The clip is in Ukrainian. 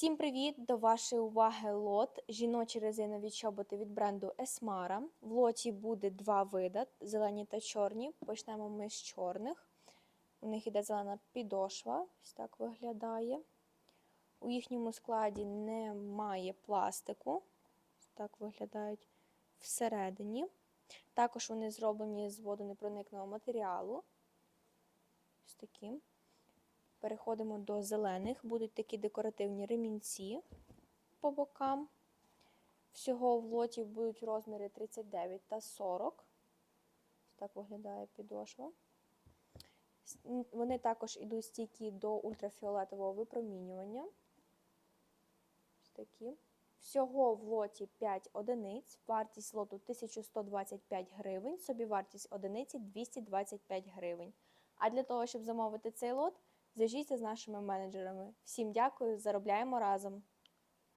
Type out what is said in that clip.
Всім привіт! До вашої уваги лот жіночі резинові чоботи від бренду Esmara. В лоті буде два види: зелені та чорні. Почнемо ми з чорних. У них іде зелена підошва, ось так виглядає. У їхньому складі немає пластику. Ось так виглядають всередині. Також вони зроблені з водонепроникного матеріалу. Ось такі. Переходимо до зелених. Будуть такі декоративні ремінці по бокам. Всього в лоті будуть розміри 39 та 40. Так виглядає підошва. Вони також йдуть стійкі до ультрафіолетового випромінювання. Такі. Всього в лоті 5 одиниць. Вартість лоту 1125 гривень, собівартість одиниці 225 гривень. А для того, щоб замовити цей лот, зв'яжіться з нашими менеджерами. Всім дякую, заробляємо разом!